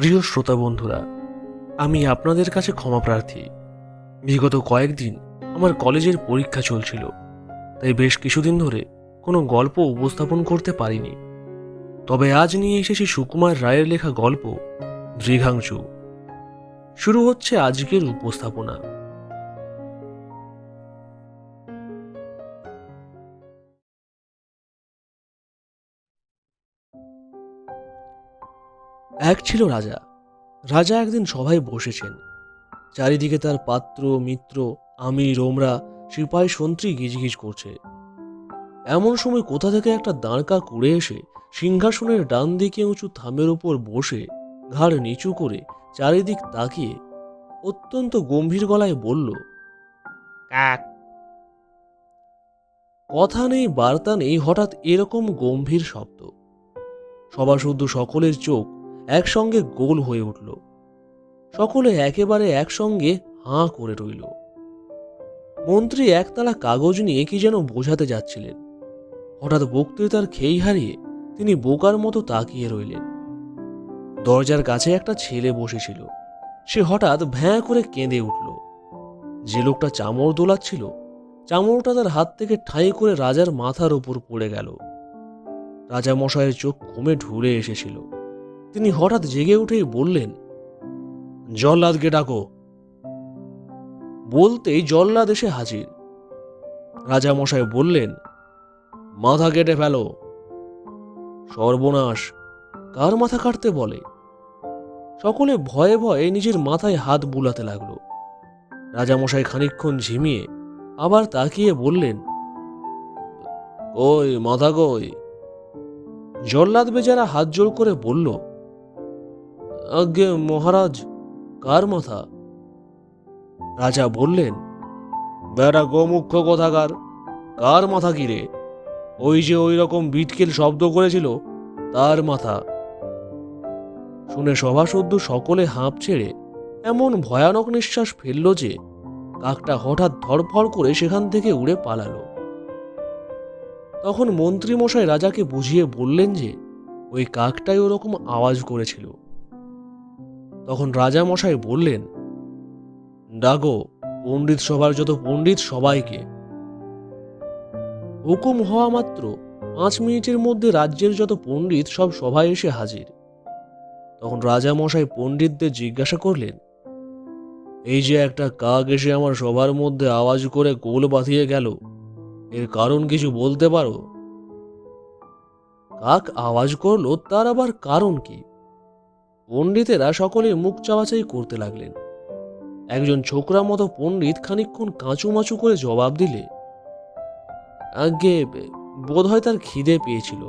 প্রিয় শ্রোতা বন্ধুরা, আমি আপনাদের কাছে ক্ষমা প্রার্থী। বিগত কয়েকদিন আমার কলেজের পরীক্ষা চলছিল, তাই বেশ কিছুদিন ধরে কোনো গল্প উপস্থাপন করতে পারিনি। তবে আজ নিয়ে এসেছি সুকুমার রায়ের লেখা গল্প, দৃঘাংশু। শুরু হচ্ছে আজকের উপস্থাপনা। এক ছিল রাজা। রাজা একদিন সভায় বসেছেন। চারিদিকে তার পাত্র, মিত্র আমি রোমরা সিপাই সন্ত্রী গিজগিজ করছে। এমন সময় কোথা থেকে একটা দাঁড়কা কুড়ে এসে সিংহাসনের ডান দিকে উঁচু থামের ওপর বসে ঘাড় নিচু করে চারিদিক তাকিয়ে অত্যন্ত গম্ভীর গলায় বলল, কাক! কথা নেই, বার্তা নেই, হঠাৎ এরকম গম্ভীর শব্দ। সবার শুদ্ধ সকলের চোখ একসঙ্গে গোল হয়ে উঠল। সকলে একেবারে একসঙ্গে হাঁ করে রইল। মন্ত্রী একতলা কাগজ নিয়ে কি যেন বোঝাতে যাচ্ছিলেন। হঠাৎ বক্তৃতার খেই হারিয়ে তিনি বোকার মতো তাকিয়ে রইলেন। দরজার কাছে একটা ছেলে বসেছিল। সে হঠাৎ ভ্যাঁ করে কেঁদে উঠল। যে লোকটা চামড় দোলাচ্ছিল, চামড়টা তার হাত থেকে ঠাঁই করে রাজার মাথার ওপর পড়ে গেল। রাজা মশাইয়ের চোখ কমে ঢুলে এসেছিল। তিনি হঠাৎ জেগে উঠেই বললেন, জল্লাদকে ডাকো। বলতেই জল্লাদ এসে হাজির। রাজা মশাই বললেন, মাথা কেটে ফেলো। সর্বনাশ, কার মাথা কাটতে বলে? সকলে ভয়ে ভয়ে নিজের মাথায় হাত বুলাতে লাগল। রাজামশাই খানিকক্ষণ ঝিমিয়ে আবার তাকিয়ে বললেন ওই মাথা কই? জল্লাদ বেজারা হাত জোড় করে বলল আজ্ঞে মহারাজ, কার মাথা? রাজা বললেন, বেড়া গোমুখ্য কথাকার, কার মাথা কিরে ওই যে ওই রকম বিটকেল শব্দ করেছিল, তার মাথা। শুনে সভাসদ্য সকলে হাঁপ ছেড়ে এমন ভয়ানক নিঃশ্বাস ফেলল যে, কাকটা হঠাৎ ধড়ফড় করে সেখান থেকে উড়ে পালালো। তখন মন্ত্রীমশাই রাজাকে বুঝিয়ে বললেন যে, ওই কাকটাই ওরকম আওয়াজ করেছিল। তখন রাজা মশাই বললেন ডাগো পণ্ডিত সভার যত পণ্ডিত সবাইকে। হুকুম হওয়া মাত্র পাঁচ মিনিটের মধ্যে রাজ্যের যত পণ্ডিত সব সভায় এসে হাজির। তখন রাজা মশাই পণ্ডিতদের জিজ্ঞাসা করলেন, এই যে একটা কাক এসে আমার সভার মধ্যে আওয়াজ করে গোল বাঁধিয়ে গেল, এর কারণ কিছু বলতে পারো? কাক আওয়াজ করল, তার আবার কারণ কি? পণ্ডিতেরা সকলে মুখ চাওয়াচাই করতে লাগলেন। একজন ছোকরা মতো পণ্ডিত খানিকক্ষণ কাঁচুমাচু করে জবাব দিলে আগে বোধ হয় তার খিদে পেয়েছিল।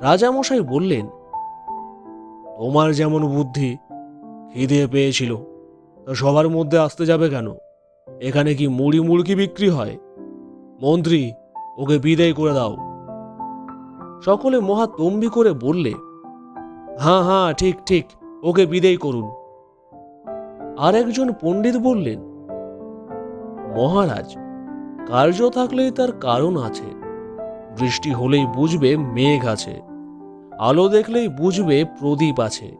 রাজামশাই বললেন, তোমার যেমন বুদ্ধি, খিদে পেয়েছিল, তা সবার মধ্যে আসতে যাবে কেন? এখানে কি মুড়ি মুড়কি বিক্রি হয়? মন্ত্রী, ওকে বিদায় করে দাও। সকলে মহা তম্বি করে বললে হ্যাঁ হ্যাঁ ঠিক ঠিক, ওকে বিদায় করুন। আর একজন পণ্ডিত বললেন, মহারাজ, কার্য থাকলেই তার কারণ আছে। বৃষ্টি হলেই বুঝবে মেঘ আছে, আলো দেখলেই বুঝবে প্রদীপ আছে।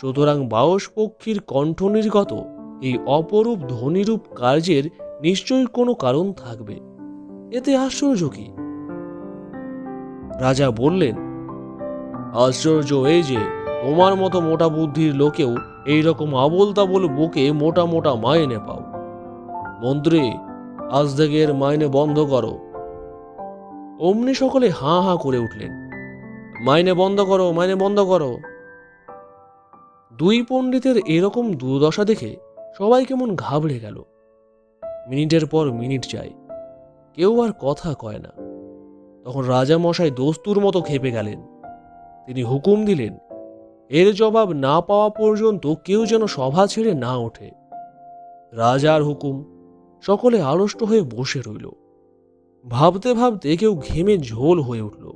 সুতরাং বাউস পক্ষীর কণ্ঠ নির্গত এই অপরূপ ধ্বনিরূপ কার্যের নিশ্চয়ই কোনো কারণ থাকবে। এতে আশ্চর্য কি? রাজা বললেন আশ্চর্য, এই যে, তোমার মতো মোটা বুদ্ধির লোকেও এই রকম আবল তাবল বুকে মোটা মোটা মাইনে পাও। মন্ত্রী, আজ থেকে এর মাইনে বন্ধ করো। অমনি সকলে হাঁ হাঁ করে উঠলেন। মাইনে বন্ধ করো, মাইনে বন্ধ করো। দুই পণ্ডিতের এরকম দুর্দশা দেখে সবাই কেমন ঘাবড়ে গেল। মিনিটের পর মিনিট যায়, কেউ আর কথা কয় না। তখন রাজা মশাই দস্তুর মতো খেপে গেলেন। তিনি হুকুম দিলেন, এর জবাব না পাওয়া পর্যন্ত কেউ যেন সভা ছেড়ে না ওঠে। রাজার হুকুম সকলে আড়ষ্ট হয়ে বসে রইল। ভাবতে ভাবতে কেউ ঘেমে ঝোল হয়ে উঠল।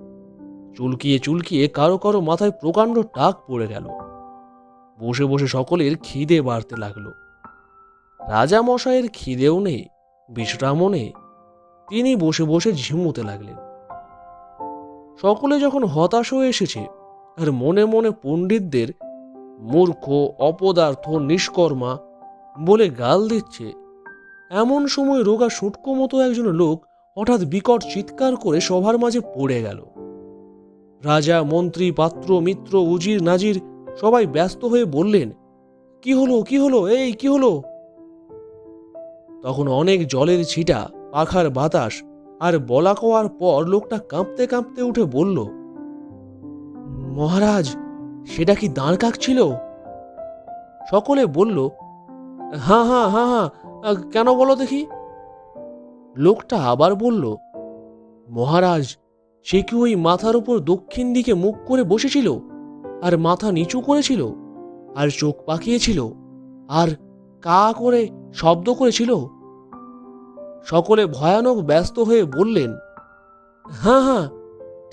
চুলকিয়ে চুলকিয়ে কারও কারও মাথায় প্রকাণ্ড টাক পড়ে গেল। বসে বসে সকলের খিদে বাড়তে লাগল। রাজা মশাইয়ের খিদেও নেই বিশ্রামও নেই তিনি বসে বসে ঝিমুতে লাগলেন। সকলে যখন হতাশ হয়ে এসেছে আর মনে মনে পণ্ডিতদের মূর্খ, অপদার্থ, নিষ্কর্মা বলে গাল দিচ্ছে। এমন সময় রোগা সুটকো মতো একজন লোক হঠাৎ বিকট চিৎকার করে সভার মাঝে পড়ে গেল। রাজা, মন্ত্রী, পাত্র, মিত্র, উজির, নাজির সবাই ব্যস্ত হয়ে বললেন, কি হলো কি হলো, এই কি হলো? তখন অনেক জলের ছিটা, পাখার বাতাস আর বলা কওয়ার পর লোকটা কাঁপতে কাঁপতে উঠে বলল, মহারাজ, সেটা কি দাঁড় কাক ছিল সকলে বলল হ্যাঁ হ্যাঁ হ্যাঁ হ্যাঁ কেন বলো দেখি? লোকটা আবার বলল, মহারাজ, সে কি ওই মাথার উপর দক্ষিণ দিকে মুখ করে বসেছিল, আর মাথা নিচু করেছিল, আর চোখ পাকিয়েছিল, আর কা করে শব্দ করেছিল? সকলে ভয়ানক ব্যস্ত হয়ে বললেন হ্যাঁ হ্যাঁ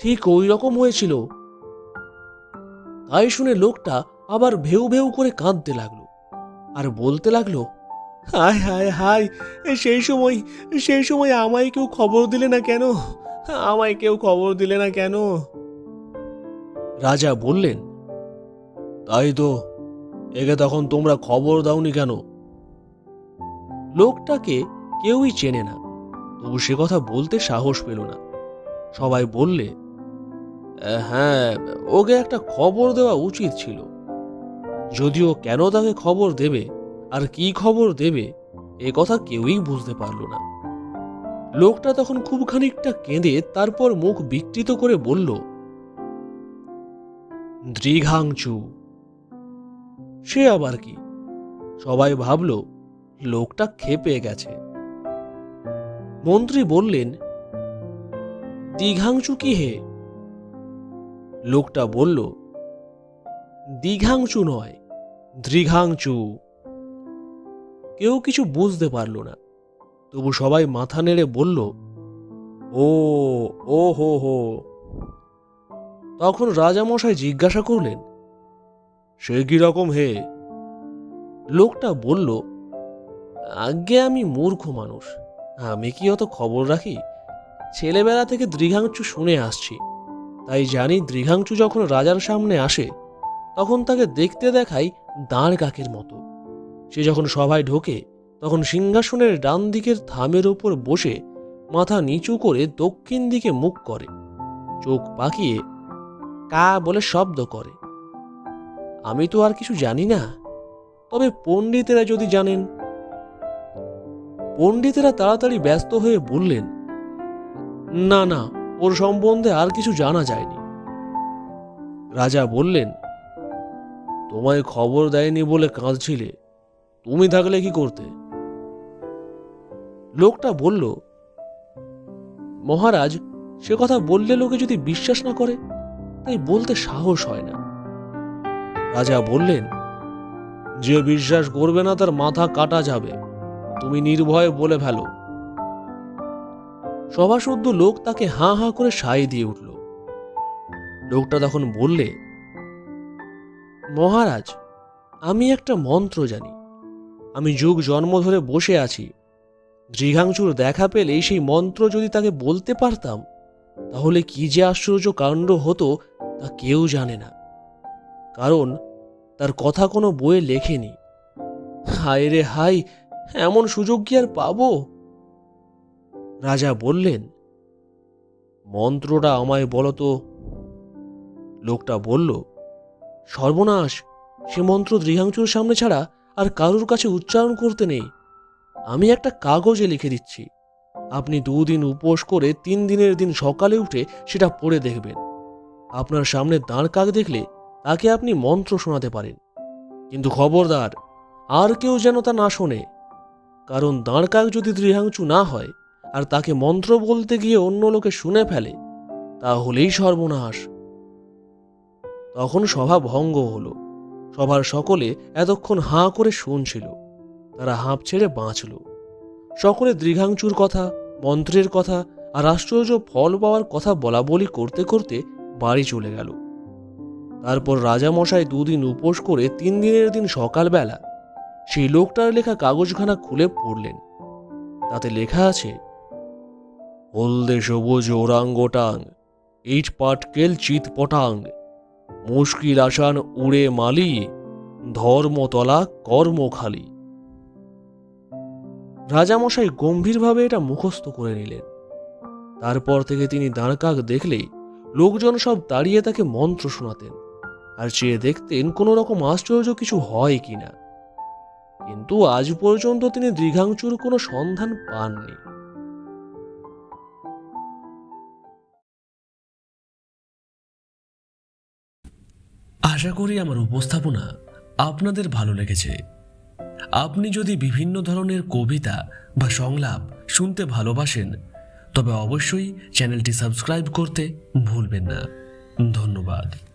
ঠিক ওই রকম হয়েছিল। তাই শুনে লোকটা আবার ভেউ ভেউ করে কাঁদতে লাগল আর বলতে লাগল, হায় হায় হায়, সেই সময় সেই সময় আমায় কেউ খবর দিলে না কেন? আমায় কেউ খবর দিলে না কেন? রাজা বললেন, তাই তো, একে তখন তোমরা খবর দাওনি কেন? লোকটাকে কেউই চেনে না। তবু সে কথা বলতে সাহস পেল না। সবাই বললে হ্যাঁ ওকে একটা খবর দেওয়া উচিত ছিল। যদিও কেন তাকে খবর দেবে, আর কি খবর দেবে, এ কথা কেউই বুঝতে পারল না। লোকটা তখন খুব খানিকটা কেঁদে তারপর মুখ বিকৃত করে বলল, দৃঘাংচু, সে আবার কি? সবাই ভাবল, লোকটা খেপে গেছে। মন্ত্রী বললেন, দীঘাংচু কি হে? লোকটা বলল, দীঘাংচু নয়, দৃঘাংচু। কেউ কিছু বুঝতে পারল না। তবু সবাই মাথা নেড়ে বলল, ও ও, হো হো। তখন রাজামশাই জিজ্ঞাসা করলেন, সে কি রকম হে? লোকটা বলল, আজ্ঞে আমি মূর্খ মানুষ। আমি কি অত খবর রাখি? ছেলেবেলা থেকে দৃঘাংচু শুনে আসছি। তাই জানি দৃঘাংচু যখন রাজার সামনে আসে, তখন তাকে দেখতে দেখাই দাঁড় কাকের মতো। সে যখন সভায় ঢোকে, তখন সিংহাসনের ডান দিকের থামের ওপর বসে মাথা নিচু করে দক্ষিণ দিকে মুখ করে, চোখ পাকিয়ে কা বলে শব্দ করে। আমি তো আর কিছু জানি না। তবে পণ্ডিতেরা যদি জানেন পণ্ডিতেরা তাড়াতাড়ি ব্যস্ত হয়ে বললেন, না না, ওর সম্বন্ধে আর কিছু জানা যায়নি। রাজা বললেন, তোমায় খবর দেয়নি বলে কাঁদছিলে, তুমি থাকলে কি করতে? লোকটা বলল, মহারাজ, সে কথা বললে লোকে যদি বিশ্বাস না করে, তাই বলতে সাহস হয় না। রাজা বললেন, যে বিশ্বাস করবে না, তার মাথা কাটা যাবে। তুমি নির্ভয়ে বলে ফেলো। সভাসদ্য লোক তাকে হাঁ হাঁ করে সাই দিয়ে উঠল। লোকটা তখন বললে, মহারাজ, আমি একটা মন্ত্র জানি। আমি যুগ জন্ম ধরে বসে আছি। দৃঘাংশুর দেখা পেলেই সেই মন্ত্র যদি তাকে বলতে পারতাম, তাহলে কি যে আশ্চর্য কাণ্ড হতো তা কেউ জানে না। কারণ তার কথা কোনো বইয়ে লেখেনি। হায় রে হাই এমন সুযোগ কি আর পাব? রাজা বললেন, মন্ত্রটা আমায় বলো তো। লোকটা বলল, সর্বনাশ, সে মন্ত্র দৃহাংশুর সামনে ছাড়া আর কারুর কাছে উচ্চারণ করতে নেই। আমি একটা কাগজে লিখে দিচ্ছি। আপনি দুদিন উপোস করে তিন দিনের দিন সকালে উঠে সেটা পড়ে দেখবেন। আপনার সামনে দাঁড় কাক দেখলে তাকে আপনি মন্ত্র শোনাতে পারেন। কিন্তু খবরদার, আর কেউ যেন তা না শোনে। কারণ দাঁড় কাক যদি দৃহাংচু না হয় আর তাকে মন্ত্র বলতে গিয়ে অন্য লোকে শুনে ফেলে, তাহলেই সর্বনাশ। তখন সভা ভঙ্গ হল। সভার সকলে এতক্ষণ হাঁ করে শুনছিল। তারা হাঁপ ছেড়ে বাঁচল। সকলে দৃঘাংচুর কথা, মন্ত্রের কথা আর আশ্চর্য ফল পাওয়ার কথা বলা বলি করতে করতে বাড়ি চলে গেল। তারপর রাজামশাই দুদিন উপোস করে তিন দিনের দিন সকালবেলা সেই লোকটার লেখা কাগজখানা খুলে পড়লেন। তাতে লেখা আছে, হলদে সবুজ ওরাঙ্গটাং, ইট পাটকেল চিত পটাং মুশকিল আসান উড়ে মালি, ধর্মতলা কর্মখালি। রাজামশাই গম্ভীরভাবে এটা মুখস্থ করে নিলেন। তারপর থেকে তিনি দাঁড়কাক দেখলেই লোকজন সব দাঁড়িয়ে তাকে মন্ত্র শোনাতেন, আর চেয়ে দেখতেন কোনো রকম আশ্চর্য কিছু হয় কিনা। কিন্তু আজ পর্যন্ত তিনি দীঘাংচুর কোনো সন্ধান পাননি। আশা করি আমার উপস্থাপনা আপনাদের ভালো লেগেছে। আপনি যদি বিভিন্ন ধরনের কবিতা বা সংলাপ শুনতে ভালোবাসেন, তবে অবশ্যই চ্যানেলটি সাবস্ক্রাইব করতে ভুলবেন না। ধন্যবাদ।